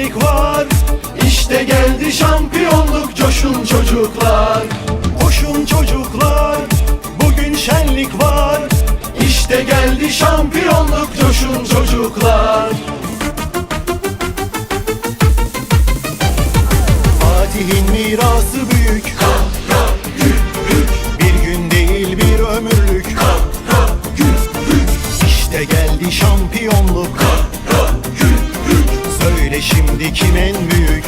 güzellik var. İşte geldi şampiyonluk. Coşun çocuklar. Koşun çocuklar. Bugün şenlik var. İşte geldi şampiyonluk. Coşun çocuklar. Fatih'in mirası büyük. Bir gün değil bir ömürlük. Ha, geldi şampiyonluk kim en büyük.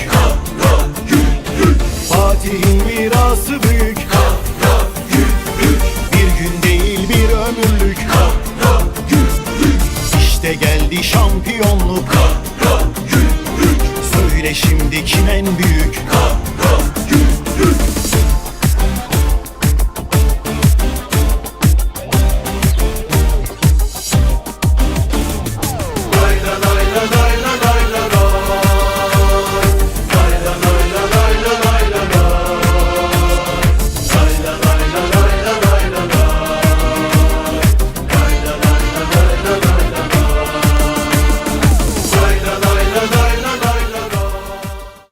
Fatih'in mirası büyük. Bir gün değil bir ömürlük. İşte geldi şampiyonluk. Söyle şimdi kim en büyük